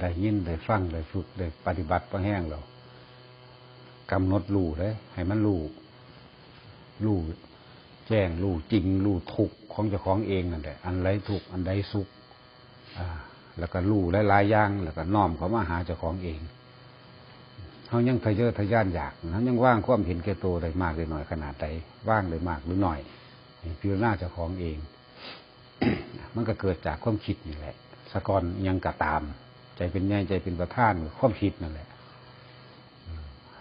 ได้ยินได้ฟังได้ฝึกได้ปฏิบัติพอแห้งเรากำหนดรู้เลย ให้มันรู้รู้แจ้งรู้จริงรู้ถูกของเจ้าของเองนั่นแหละอันไรถูกอันใดสุขอ่าแล้วก็รู้หลายๆอย่างแล้วก็น้อมเขามาหาเจ้าของเองเขายังทะเยอทะยานอยากเขายังว่างความเห็นแก่ตัวได้มากได้น้อยขนาดใดว่างได้มากหรือน้อยพิจารณาเจ้าของเอง มันก็เกิดจากความคิดนี่แหละสะกอนยังกระตาม ใจเป็นใหญ่ใจเป็นประธานความคิดนั่นแหละ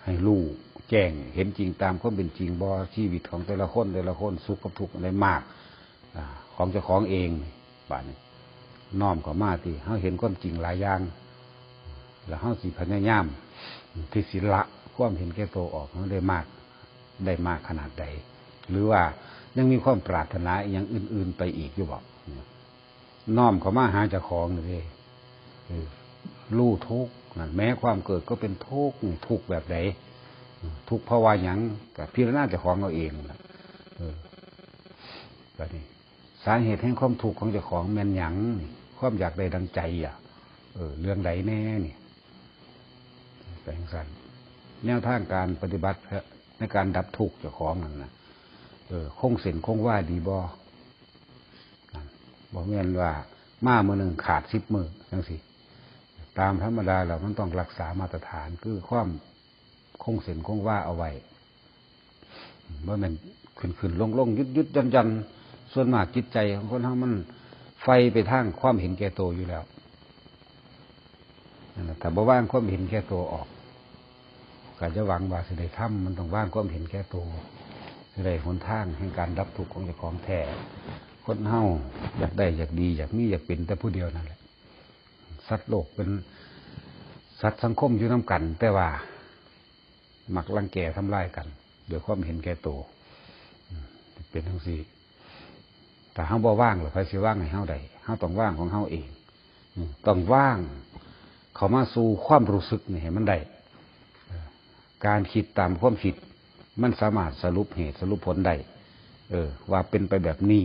ให้รู้แจ้งเห็นจริงตามความเป็นจริงบอชีวิตของแต่ละคนแต่ละคนสุขกับทุกข์อะไรมากอของเจ้าของเองบ้านนี้น้อมขามาที่เขาเห็นความจริงหลายอย่าง แล้วเขาสิพยายามที่ศิละความเห็นแก่ตัวออกเขาได้มากได้มากขนาดใด หรือว่ายังมีความปรารถนาอย่างอื่น ๆ ไปอีกอยู่บอกน้อมเขามาหาเจ้าของเลย รู้ทุกข์นั่นแม้ความเกิดก็เป็นทุกข์ทุกข์แบบไหนทุกข์เพราะว่าหยังกับพิจารณาเจ้าของเราเองนะเออแบบนี้สาเหตุแห่งความทุกข์ของเจ้าของแม่นหยังนี่ความอยากได้ดังใจอะ เออ เรื่องใดแน่นี่แปลงสันแนวทางการปฏิบัติในการดับทุกข์เจ้าของนั่นนะเออ คงเส้นคงว่าดีบอบอกแม่นว่า มาเมื่อหนึ่งขาดสิบมือจังสิ ตามธรรมดาเรามันต้องรักษามาตรฐานคือความคงเส้นคงว่าเอาไว้ว่ามันขึ้นขึ้นลงลงยุดยุดยันยันส่วนมากจิตใจของคนเรามันไฟไปทางความเห็นแก่ตัวอยู่แล้วแต่บ่ว่างความเห็นแก่ตัวออกก็จะหวังว่าสิได้ทำมันต้องว่างความเห็นแก่ตัวสิได้หนทางแห่งการรับทุกข์ของเจ้าของแท้คนเฮาอยากได้อยากดี อยากมีอยากเป็นแต่ผู้เดียวนั่นแหละ สัตว์โลกเป็นสัตว์สังคมอยู่น้ากัน แต่ว่าหมักรังแกทำลายกันโดยความเห็นแก่ตัวเป็นทั้งสี่แต่เฮาบ่ว่างหรือใครสิว่างให้เฮาใดเฮาต้องว่างของเฮาเองต้องว่าง เขามาสู่ความรู้สึกนี่ให้มันได้การคิดตามความคิด มันสามารถสรุปเหตุสรุปผลได้เออ ว่าเป็นไปแบบนี้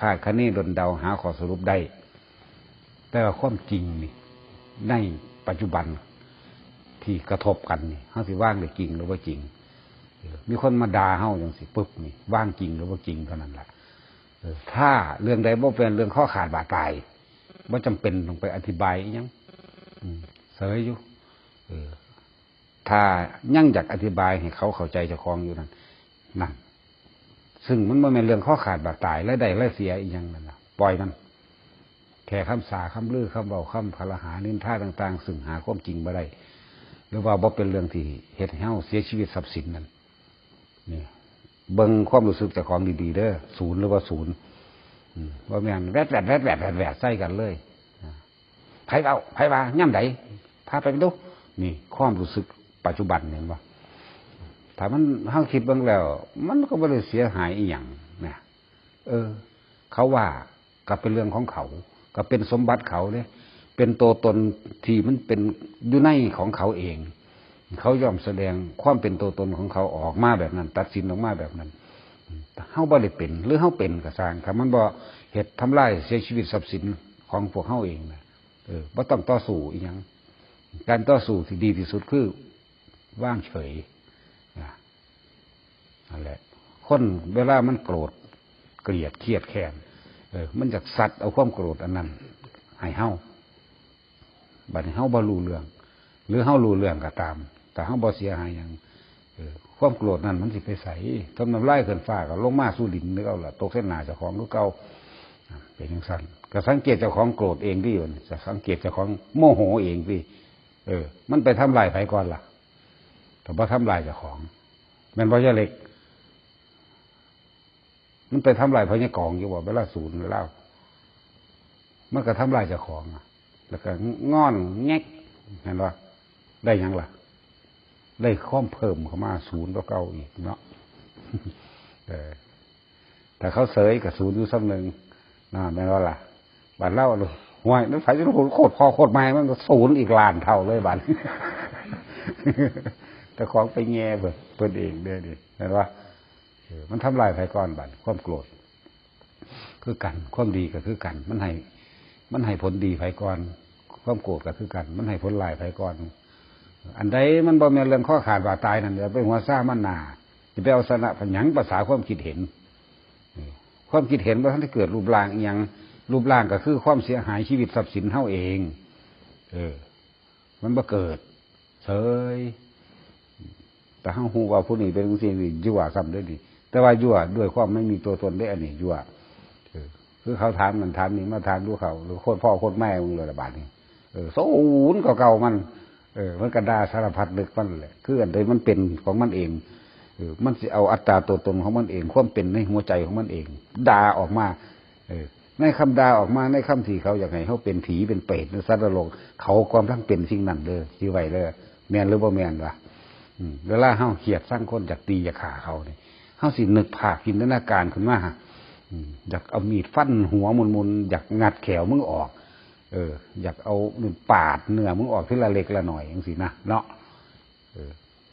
คาดคะเนดนเดาหาข้อสรุปได้ แต่ว่าความจริงนี่ ในปัจจุบันที่กระทบกันนี่เฮาสิว่างหรือจริงหรือว่าจริง มีคนมาด่าเฮาอย่างสิปึ๊บนี่ว่างจริงหรือว่าจริงเท่านั้นแหละถ้าเรื่องใดบ่เป็นเรื่องข้อขาดบาดตายว่าจำเป็นต้องไปอธิบายยังเสยอยู่ถ้ายั่งอยากอธิบายให้เขาเข้าใจเจ้าของอยู่นั่นนั่นซึ่งมันไม่เป็นเรื่องข้อขาดบาดตายและใดและเสียอีกอย่างนั่นนะปล่อยมัน แค่คำสาคำลือคำเบาคำพลหานินท่าต่าง ๆ ซึ่งหาความจริงมาได้หรือว่าบ่เป็นเรื่องที่เหตุให้เฮาเสียชีวิตทรัพย์สินนั่นนี่เบิ่งความรู้สึกจากของดีๆเด้อศูนย์หรือว่าศูนย์ว่าแม่นแวดแวดแวดแวดแวดแวดใส่กันเลยไผเอาไผว่าย่ำไดพาไปดูนี่ความรู้สึกปัจจุบันเนี่ยว่าถ้ามันเฮาคิดบ้างแล้ว มันก็ไม่ได้เสียหายอีหยังนะเออ เขาว่าก็เป็นเรื่องของเขา ก็เป็นสมบัติเขาเนี่ยเป็นตัวตนที่มันเป็นอยู่ในของเขาเอง เขายอมแสดงความเป็นตัวตนของเขาออกมาแบบนั้น ตัดสินออกมาแบบนั้นเฮาบ่ได้เป็น หรือเฮาเป็นก็สร้างครับมันบ่เหตุทำลายเสียชีวิตทรัพย์สินของพวกเฮาเองนะเออบ่ต้องต่อสู้อีหยังการต่อสู้ที่ดีที่สุดคือว่างเฉยนั่นแหละคนเวลามันโกรธเกลียดเครียดแค้น เออ มันจะสัตว์เอาความโกรธอันนั้นให้เฮาบัดเฮาบ่รู้เรื่อง หรือเฮารู้เรื่องก็ตาม แต่เฮาบ่เสียหายอย่างความโกรธนั้นมันสิไปใส่ทำน้ำลายเกินฟ้าก็ลงมาสู่ดินนึกเอาละตกเส้นหนาเจ้าของก็เก่าเป็นอย่างสั้นก็สังเกตเจ้าของโกรธเองดิอยู่จะสังเกตเจ้าของโมโหเองดิเออ มันไปทำลายไผก่อนล่ะแต่ว่าทำลายเจ้าของม่นพ่อยาเล็ก มันไปทำลายพญากองอยู่ว่าเวลาศูนย์เล่ามันก็ทำลายเจ้าของแล้วก็งอนแงกเห็นว่าได้ยังล่ะ ได้ข้อมเพิ่มเข้ามาศูนย์ก็เก่าอีกเนาะแต่เขาเสยกับศูนย์อยู่ซ้ำหนึ่งน่าแม่ว่าล่ะบัตรเล่าเลยห่วยนั่นสายจะโคตรพอโคตรไม่มันก็ศูนย์อีกล้านเท่าเลยบัตรแต่ของไปแง่เบิดเปิดเองเด้อดิเห็นว่า มันทำลายไฟก้อนบัตรความโกรธคือกัน ความดีก็คือกัน มันให้มันให้ผลดีไฟก้อน ความโกรธก็คือกัน มันให้ผลลายไปก่อน อันใดมันบ่แม่นเรื่องข้อขาดบาดตายนั่นเดี๋ยวไปหัวซ่ามันหนาจะไปเอาสนะผญังภาษาความคิดเห็นความคิดเห็นว่าท่านที่เกิดรูปร่างอย่างรูปร่างก็คือความเสียหายชีวิตทรัพย์สินเท่าเอง เออ มันบ่เกิดเฉยแต่ห้าหูว่าผู้นี้เป็นสิ่งที่ยั่วซ้ำด้วยดิ แต่ว่ายั่วด้วยความไม่มีตัวตนได้อันนี้ยั่วคือเขาถามมันถามนี่มาถามดูเขาหรือโคตรพ่อโคตรแม่มึงเลยละบาทนี่เออสูนเก่าๆมัน เออมันกระดาสารพัดลึกมันแหละคืออันใดมันเป็นของมันเองเออมันจะเอาอัตราตัวตนของมันเองความเป็นในหัวใจของมันเองด่าออกมา เออในคำด่าออกมาในคำที่เขาอยากให้เขาเป็นผีเป็นเปรตหรือสัตว์นรกเขาความทั้งเป็นสิ่งนั้นเลยที่ไหวเลยแมนหรือบ่แมนวะเวลาเฮาเขียดสร้างคนจากตีอยากขาเขาเนี่ย เฮาสินึกภาพจินตนาการขึ้นมาอยากเอามีดฟันหัวมุนๆอยากงัดแขวมึงออก เออ อยากเอาปาดเนื้อมึงออกทีละเล็กละหน่อยอย่างสินะเนาะออ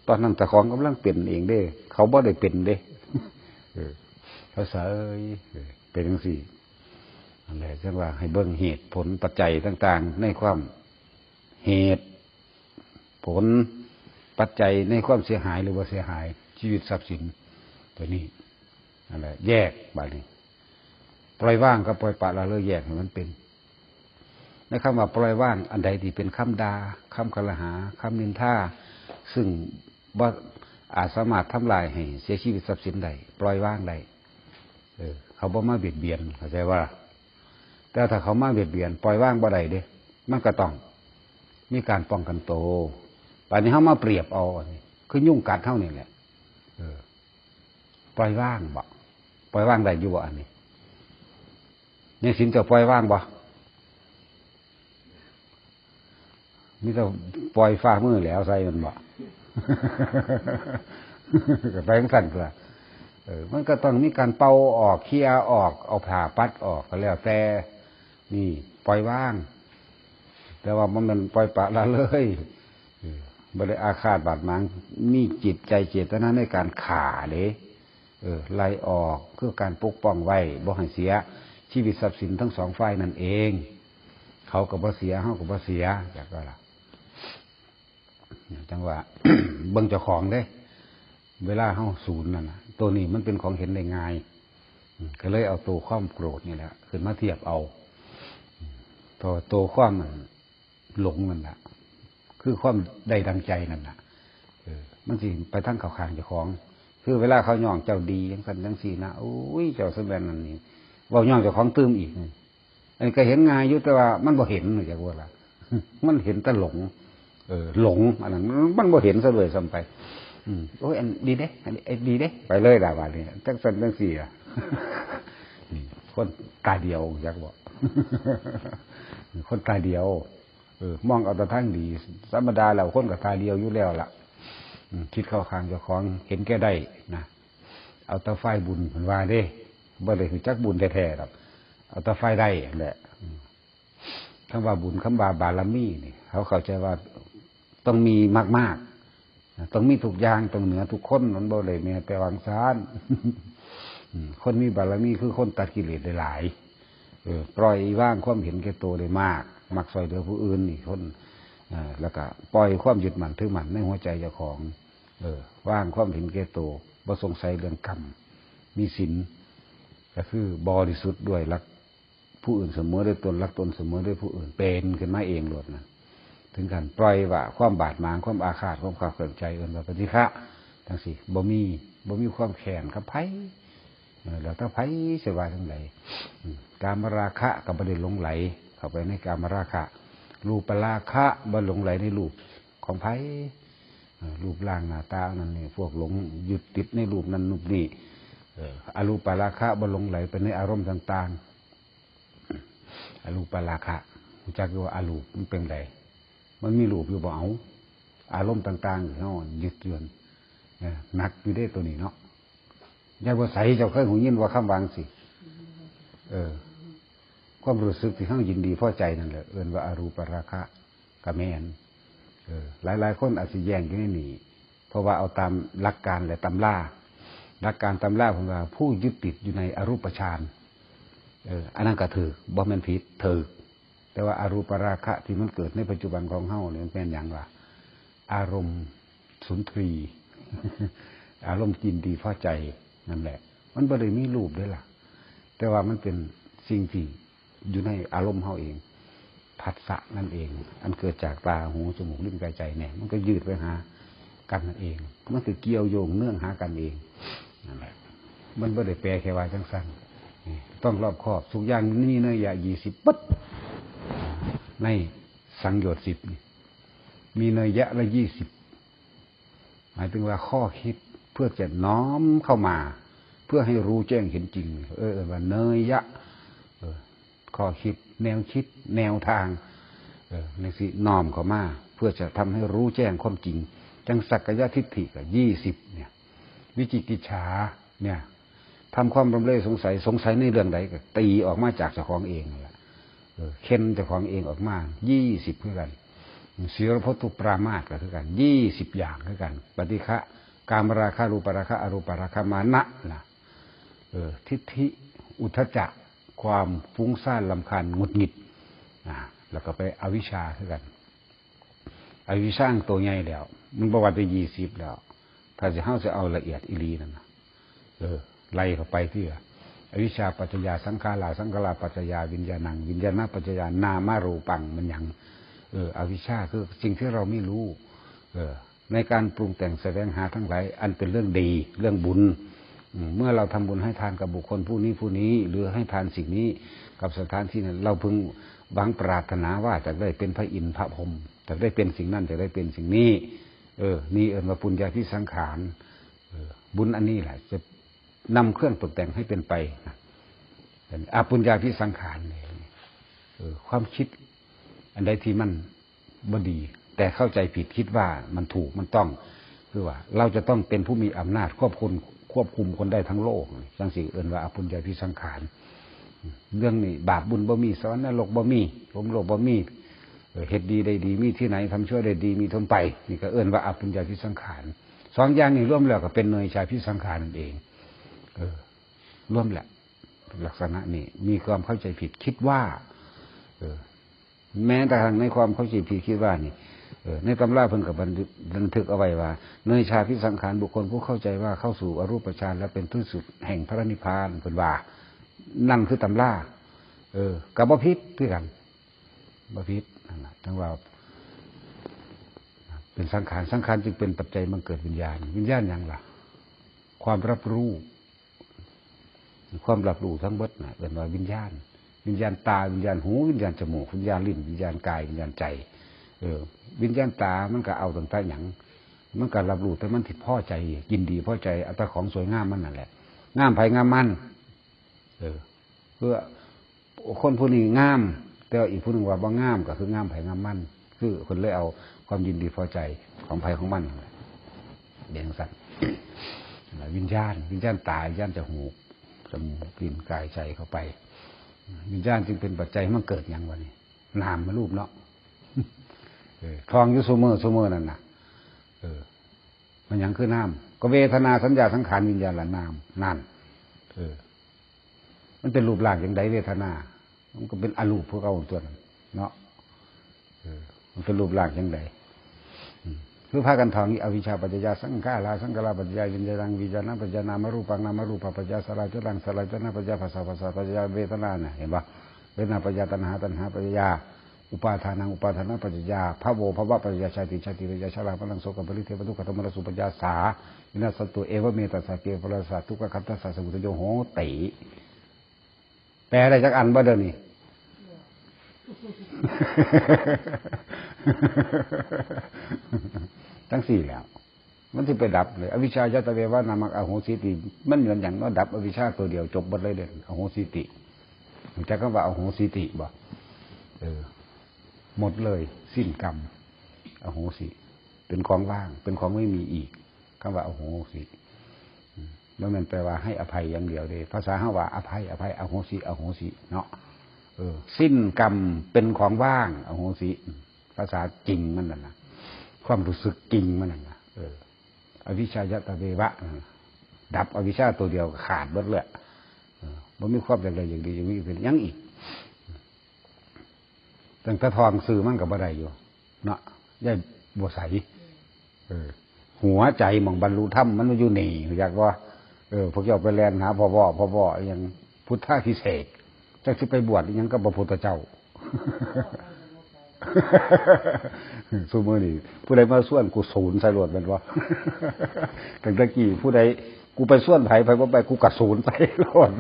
ตอนนั้นต่ของกำลังเป็นเองเด้ เขาบ่ได้เป็นเด้เออเขาเสยเออเป็นอย่างสี่อะไรจังว่า ให้เบิ่งเหตุผลปัจจัยต่าง ๆ ในความเหตุ ผลปัจจัยในความเสียหายหรือว่าเสียหาย ชีวิตทรัพย์สิน ตัวนี้อะไรแยกบาดนี้ปล่อยว่างกับปล่อยปละละเลยแยกให้มันเป็นในคำว่าปล่อยว่างอันใดที่เป็นคำดาคำกละหาคำนินท่าซึ่งว่าอาจสามารถทำลายให้เสียชีวิตทรัพย์สินใดปล่อยว่างใดเออ เขาบ่มาเบียดเบียนเข้าใจว่า แต่ถ้าเขามาเบียดเบียน ปล่อยว่างบ่ได้เด้มันก็ต้อง มีการป้องกันโตวป่านนี้เขามาเปรียบเอาอันนี้คือยุ่งกัดเท่านี่แหละ ปล่อยว่างบ่ปล่อยว่างได้อยู่บ่อันนี้เนี่ยสินจะปล่อยว่างบ่มีแต่ปล่อยฟ้ามือแล้วใส่มันบ่ก็ไปมันสั่นเกลือเออมันก็ต้องมีการเป่าออกเคลียออกเอาผ่าปัดออกก็แล้วแต่นี่ปล่อยว่าง แต่ว่ามันมันปล่อยปะละเลยบริอาฆาตบาดหมางมีจิตใจเจตนาในการขาเด้ เออไล่ออกเพื่อการปกป้องไว้บ่ให้เสีย ชีวิตทรัพย์สินทั้งสองฝ่ายนั่นเอง เขากับบ่เสียเขากับบ่เสียจากก็ล่ะจังว่าเบิ่งเจ้าของเด้ เวลาเฮาศูนย์นั่นนะตัวนี้มันเป็นของเห็นได้ง่ายก็เลยเอาตัวความโกรธนี่แหละขึ้นมาเทียบเอาตัวตัวความมันหลงนั่นแหละคือความได้ดังใจนั่นแหละมันสิไปทั้งเขาคางเจ้าของ คือเวลาเขาย่องเจ้าดียังสันยังสีนะโอ้ยเจ้าสมบัตินั่นนี่ว่าย่องเจ้าของตื้มอีกนี่อันนี้ก็เห็นงายอยู่แต่ว่ามันบ่เห็นหนูจากว่าละมันเห็นแต่หลง เออ หลงอันนั้นมันบ่เห็นซะเลยซ้ำไปอืมโอ้ยอันดีเด้อันดีดีเด้ ไปเลยดาบานี่ตั้งสันตั้งสี่อะคนตาเดียวอยากบอกคนตาเดียว เออ มองเอาแต่ทั้งดีธรรมดาแล้วคนกับตาเดียวอยู่แล้วล่ะ คิดเข้าข้างเจ้าของเห็นแก่ได้นะเอาต่ไฟบุญมันว่าเด้บ่ได้คือจักบุญแท้ๆหรอกเอาต่ไฟได้แหละคำว่าบุญคำว่าบารมีนี่เขาเข้าใจว่าต้องมีมากๆต้องมีทุกอย่างต้องเหนือทุกคนมันบ่เลยแม้แต่วังซานคนมีบารมีคือคนตัดกิเลสได้หลายเออปล่อยว่างความเห็นแก่ตัวได้มาก มักซอยเหลือผู้อื่นนี่คนแล้วก็ปล่อยความยึดมั่นถือมั่นในหัวใจเจ้าของ เออว่างความเห็นแก่ตัวบ่สงสัยเรื่องกรรม มีศีลก็คือบริสุทธิ์ด้วยรักผู้อื่นเสมอด้วยตนรักตนเสมอด้วยผู้อื่นเป็นขึ้นมาเองหลดนะถึงกันปล่อยว่าความบาดหมางความอาฆาตความขับเกิดใจเอื่นว่าปฏิฆะทั้งสี่บ่มีบ่มีความแข็งกับไพ่แล้วถ้าไพ่เสียว่าทั้งไหนการมราคะกับประเด็นหลงไหล เข้าไปในการมราคะรูปราคะบ่หลงไหลในรูปของไพ่ รูปร่างหน้าตานั่นนี่พวกหลงหยุดติดในรูปนั้นรูปนี้อรูปราคะบ่หลงไหลไปในอารมณ์ต่าง ๆ อรูปราคะรู้จักว่าอารูปมันเป็นไรมันมีรูปอยู่บ่เอาอารมณ์ต่างๆเขายึดเยือนหนักอยู่ได้ตัวนี้เนาะยายบัวใสเจ้าเคยหูยินว่าคำวางสิ เออ ความรู้สึกที่เขายินดีพอใจนั่นแหละเอินว่าอารูปราคะกะแมน เออหลายๆคนอาจจะแย่งอยู่ในนี่เพราะว่าเอาตามหลักการและตำล่าหลักการตำล่าผมว่าผู้ยึดติดอยู่ในอรูปฌานเอออันนั้นก็ถือบ่แม่นผิดถือแต่ว่าอารูปราคะที่มันเกิดในปัจจุบันของเฮาเนี่ยมันเป็นอย่างว่าอารมณ์สุนทรี อารมณ์จินดีพอใจนั่นแหละ มันบ่ไมีรูปด้วยล่ะ แต่ว่ามันเป็นสิ่งที่อยู่ในอารมณ์เฮาเอง ผัสสะนั่นเอง อันเกิดจากตาหูจมูกลิ้นกายใจเนี่ย มันก็ยืดไปหากันนั่นเอง มันคือเกี่ยวโยงเนื่องหากันเองนั่นแหละมันไม่ได้แปลแค่ว่าจังสั้นต้องรอบคอบสุกอย่างนี่เนยยายี่สิบปั๊ดในสังโยชน์สิบมีเนยยะละยี่สิบหมายถึงว่าข้อคิดเพื่อจะน้อมเข้ามา เพื่อให้รู้แจ้งเห็นจริง เออว่าเนยยะ ข้อคิด แนวคิด แนวทางในสิน้อมเข้ามาเพื่อจะทำให้รู้แจ้งความจริง จังสักกายทิฏฐิกับยี่สิบเนี่ย วิจิกิจฉาเนี่ยทำความรำเร่สงสัยสงสัยในเรื่องใดก็ตีออกมาจากเจ้าของเองแหละเค้นเจ้าของเองออกมายี่สิบเพื่อกันเสียรพตุปรามาตก็คือกันยี่สิบอย่างคือกัน ปฏิฆะการมราคารูปราคาอรูปราคามานะนะเออทิฏฐิอุทจัก ความฟุ้งซ่านลำคาญงุดหงิดนะแล้วก็ไปอวิชชาคือกัน อวิชชาตัวใหญ่แล้ว มันประวัติยี่สิบแล้ว ถ้าจะเข้าจะเอาละเอียดอีลีนั่นนะเออไล่เข้าไปที่อวิชชาปัจจยาสังขาราสังขาราปัจจยาวิญญาณัง วิญญาณปัจจยานามารูปังมันยังเออ อวิชชาคือสิ่งที่เราไม่รู้ เออ ในการปรุงแต่งแสวงหาทั้งหลายอันเป็นเรื่องดี เรื่องบุญ เมื่อเราทำบุญให้ทานกับบุคคลผู้นี้ผู้นี้ หรือให้ทานสิ่งนี้กับสถานที่นั้นเราพึงบังปรารถนาว่าจะได้เป็นพระอินทร์พระพรหมจะได้เป็นสิ่งนั้นจะได้เป็นสิ่งนี้ เออ นี่เอิญว่าปุญญาพิสังขารบุญอันนี้แหละ จะนำเครื่องตกแต่งให้เป็นไปอาปุญญาพิสังขารเนี่ยความคิด อันใดที่มันบดี แต่เข้าใจผิดคิดว่ามันถูกมันต้อง คือว่า เราจะต้องเป็นผู้มีอำนาจควบคุม ควบคุมคนได้ทั้งโลกจังสิ่เอินว่าอาปุญญาพิสังขารเรื่องนี้บาปบุญบ่มีสวรรค์นรกบ่มีผมโลกบ่มีเหตุดีได้ดีมีที่ไหนทำชั่วได้ดีมีทนไปนี่ก็เอื้นว่าอปุญญาพิสังขารสองอย่างนี้ร่วมแล้วก็เป็นเนยชาพิสังขารนั่นเอง เออร่วมแหละลักษณะนี้มีความเข้าใจผิดคิดว่า เออ แม้แต่ทางในความเข้าใจผิดคิดว่านี่ ในตำราเพิ่นกับบันทึกเอาไว้ว่าเนยชาพิสังขารบุคคลผู้เข้าใจว่าเข้าสู่อรูปฌานและเป็นที่สุดแห่งพระนิพพานเพิ่นว่า นั่นคือตำราเออกับบพิษด้วยกันบพิษทั้งว่า เป็นสังขารสังขารจึงเป็นปัจจัยมันเกิดวิญญาณ วิญญาณอย่างล่ะ ความรับรู้ ความรับรู้ทั้งหมดนะเป็นว่าวิญญาณ วิญญาณตาวิญญาณหู วิญญาณจมูกวิญญาณลิ้นวิญญาณกายวิญญาณใจ เออ วิญญาณตามันก็เอาต่างๆอย่างมันก็รับรู้แต่มันผิดพ่อใจยินดีพ่อใจอัตของสวยงามมันนั่นแหละงามไผ่งามมัน เออ เพื่อคนผู้นี้งาม แต่อีกผู้หนึ่งว่าบ่งามก็คืองามไผ่งามมั่นคือคนเลยเอาความยินดีพอใจของไผ่ของมันเดียงสัตว์วิญญาณ วิญญาณตายวิญญาณจะหูจมูกลิ้นกายใจเข้าไป วิญญาณจึงเป็นปัจจัยมันเกิดอย่างวันนี้นามมารูปเนาะ ทองยุสเมอร์สเมอร์นั่นนะเออ มันยังคือน้ำก็เวทนาสัญญาสังขารวิญญาณละนามนั่นเออ มันเป็นรูปร่างอย่างใดเวทนา มันก็เป็นอรูปพวกเอาตัวนั้นเนาะมันเป็นรูปร่างยังไงคือพากันทองนี้อวิชาปัจจยาสังขาราสังขาราปัจจยาวิญญาณวิญญาณปัจจานามารูปังนามารูปปัจจยาสลายจุลังสลายจุลังปัจจยาภาษาภาษาปัจจยาเวทนาเนี่ยเห็นปะเวทนาปัจจยาตัณหาตัณหาปัจจยา อุปาทานังอุปาทานะปัจจยาพระโวพระวะปัจจยาชาติชาติปัจจยาชราพลังโสกปริเทวทุกขธรรมรสุปัจจยาสาวินาสตุเอวเมตัสสะเกปรสัตทุกขคัตตสัสมุทโยโหติแปลอะไรจากอันบ่เดินนี่ทั้งสี่แล้ว มันที่ไปดับเลย อวิชชายตเววานามักอโหสิติ มันเหมือนอย่างนั้นดับ อวิชชาตัวเดียวจบหมดเลยเด่นอโหสิติจะก็ว่าอโหสิติบ่เออ หมดเลย สิ้นกรรมอโหสิ เป็นของว่าง เป็นของไม่มีอีกคำว่าอโหสิแล้วมันแปลว่าให้อภัยอย่างเดียวเลยภาษาห้าว่าอภัยอภัยอโหสิอโหสิเนาะเออ สิ้นกรรมเป็นของว่างอโหสิ ภาษาจริงมันน่ะนะความรู้สึกจริงมันน่ะนะเออ อวิชายตะเววะดับอวิชาตัวเดียวขาดหมดเลยมันมีความอย่างไรอย่างดีอย่างนี้เป็นยังอีก ตั้งแต่ทองซื้อมันกับบ่ได้อยู่เนาะย่ายบัวใสเออ หัวใจมองบรรลุธรรมมันอยู่นี่อยากว่าเออพวกเจ้าไปแลนหาพ่อพ่อพ่อพ่ออหยังพุทธพิเศษจักสิไปบวชยังกับพระพุทธเจ้าสูมือนี่ผู้ใดมาส่วนกูศูนย์ใส่รวดมันวะตั้งแต่กี้ผู้ใดกูไปส่วนไผ่ไปว่าไปกูกัดศูนย์ใส่รวด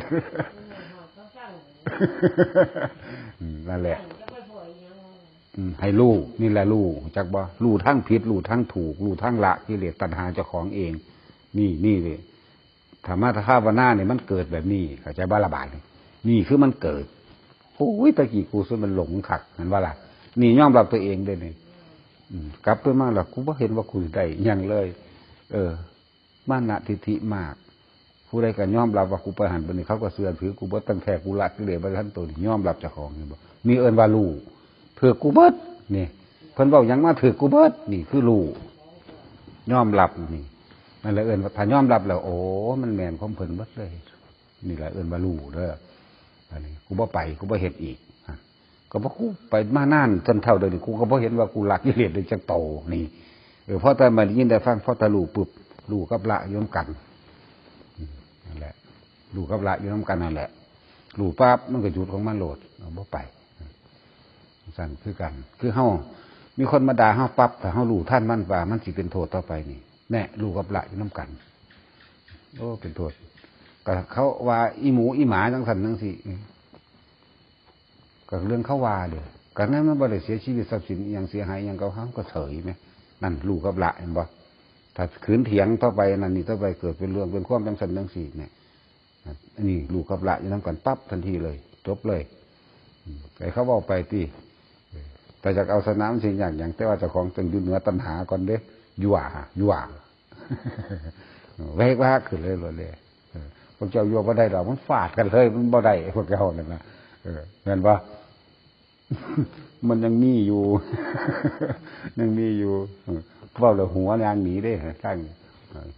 นั่นแหละ ให้รู้นี่แหละรู้จักบ่รู้ทั้งผิดรู้ทั้งถูกรู้ทั้งละกิเลสตัณหาเจ้าของเอง นี่นี่เลยธรรมะท้าวนาเนี่ยมันเกิดแบบนี้เข้าใจบ้าระบาดนี่นี่คือมันเกิดโอ้ยตะกี้กูซึ่งมันหลงขักเห็นว่าล่ะ นี่ย่อมรับตัวเองได้วยนี่อืมกลับไปมาล้วกูบ่าเห็นว่ากูได้ยังเลย เออมานะทิฏฐิมาก ผู้ใดก็ย่อมรับว่ากูไปหันไปนี่เขาก็เสื่อถือกูบ่ตั้งแต่กูละกิเลสไปท่านตัวนี่ยอมรับเจ้าของนี่บ่มีเอิ้นว่ารู้ ถือกูเบิดนี่เพิ่นบอกยังมาถือกูเบิดนี่คือรู้ยอมรับนี่นั่นแหละเอิ้นว่าถ้ายอมรับแล้วโอ้มันแม่นของเพิ่นเบิดเลย นี่แหละเอิ้นว่ารู้เด้ออันนี้กูบ่ไปกูบ่เฮ็ดอีกก็บ่กูไปมานานจนเท่าเดิมนี่กูก็บ่เห็นว่ากูหละกิเลสได้จักโตนี่เออพอแต่มาได้ยินได้ฟังพอตะรู้ปุ๊บรู้กับละอยมกันนั่นแหละรู้กับละอยู่น้ำกันนั่นแหละรู้ปั๊บมันก็หยุดของมันโหลดเอาบ่ไป สั่นคือกัน คือเฮามีคนมาด่าเฮาปั๊บแต่เฮารู้ท่านมันว่า มันสิเป็นโทษต่อไปนี่แน่รู้กับละอยู่น้ำกัน โอ้เป็นโทษก็เขาว่าอีหมูอีหมาจังสันจังสิก็เรื่องเขาว่าเด้อก็นั้นมันบ่ได้เสียชีวิตทรัพย์สินอย่างเสียหายอย่างเขาเฮามก็เฉยไหมนั่นรู้กับละเห็นบ่ถ้าขืนเถียงต่อไปนั่นนี่ต่อไปเกิดเป็นเรื่องเป็นความจังสันจังสีเนี่ยอันนี้ลูกกับละจะทำกันปั๊บทันทีเลย จบเลยไอ้เขาบอกไปที่ แต่จากเอาสนามสิ่งอย่างอย่างแต่ว่าเจ้าของจึงอยู่เหนือตัณหาก่อนเด้ยั่วยั่วเวกว่าขึ้นเลยเลยเลยพวกเจ้าโยบ่ได้ดอกมันฟาดกันเลย มันบ่ได้พวกเจ้านั่นนะเออเห็นปะมันยังมีอยู่ ยังมีอยู่เออเว่าเลยหัวยางหนีได้ตั้ง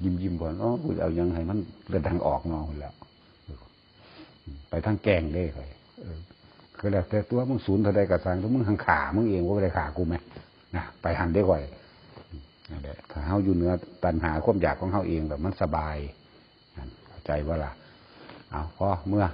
ยิ้มยิ้มก่อนอ๋อกูเอายังให้มันเดินทางออกนอนแล้ว ไปทางแกงได้เลย ก็แล้วแต่ตัวมึงศูนย์เท่าใดกระสังตัวมึงหังขามึงเองว่าไม่ได้ขากูไหมนะไปหันได้ก่อยนั่นแหละถ้าเฮาอยู่เหนือตัณหาความอยากของเฮาเองแบบมันสบายเข้าใจว่าล่ะเอาพอเมื่อ